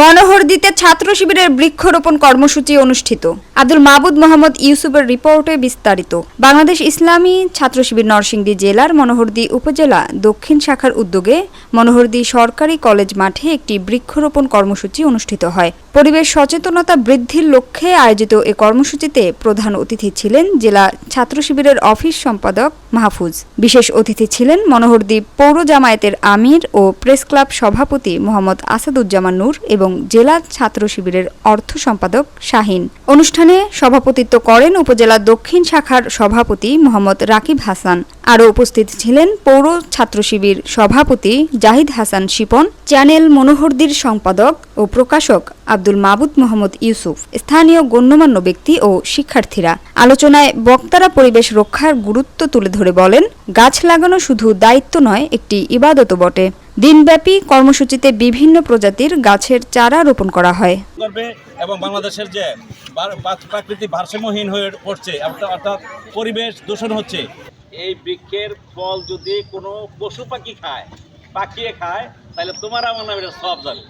মনোহরদিতে ছাত্র শিবিরের বৃক্ষরোপণ কর্মসূচি অনুষ্ঠিত। আব্দুল মাহবুদ মোহাম্মদ ইউসুফের রিপোর্টে বিস্তারিত। বাংলাদেশ ইসলামী ছাত্র শিবির নরসিংদী জেলার মনোহরদি উপজেলা দক্ষিণ শাখার উদ্যোগে মনোহরদি সরকারি কলেজ মাঠে একটি বৃক্ষরোপণ কর্মসূচি অনুষ্ঠিত হয়। পরিবেশ সচেতনতা বৃদ্ধির লক্ষ্যে আয়োজিত এ কর্মসূচিতে প্রধান অতিথি ছিলেন জেলা ছাত্র শিবিরের অফিস সম্পাদক মাহফুজ। বিশেষ অতিথি ছিলেন মনোহরদ্বীপ পৌর জামায়াতের আমির ও প্রেস ক্লাব সভাপতি মোহাম্মদ আসাদুজ্জামান নূর এবং জেলা ছাত্র শিবিরের অর্থ সম্পাদক শাহিন। অনুষ্ঠানে সভাপতিত্ব করেন উপজেলা দক্ষিণ শাখার সভাপতি মোহাম্মদ রাকিব হাসান। আরও উপস্থিত ছিলেন পৌর ছাত্র শিবির সভাপতি জাহিদ হাসান শিপন, চ্যানেল মনোহরদির সম্পাদক ও প্রকাশক আব্দুল মাবুদ মোহাম্মদ ইউসুফ, স্থানীয় গণ্যমান্য ব্যক্তি ও শিক্ষার্থীরা। আলোচনায় বক্তারা পরিবেশ রক্ষার গুরুত্ব তুলে ধরে বলেন, গাছ লাগানো শুধু দায়িত্ব নয়, একটি ইবাদত বটে। দিনব্যাপী কর্মসূচিতে বিভিন্ন প্রজাতির গাছের চারা রোপণ করা হয়। এবং বাংলাদেশের যে প্রাকৃতিক ভারসাম্যহীন হয়ে পড়ছে, অর্থাৎ পরিবেশ দূষণ হচ্ছে এই বৃক্ষের ফল যদি কোনো পশু পাখি খায়, পাখিয়ে খায়, তাহলে তোমার আমার নামে সব যাবে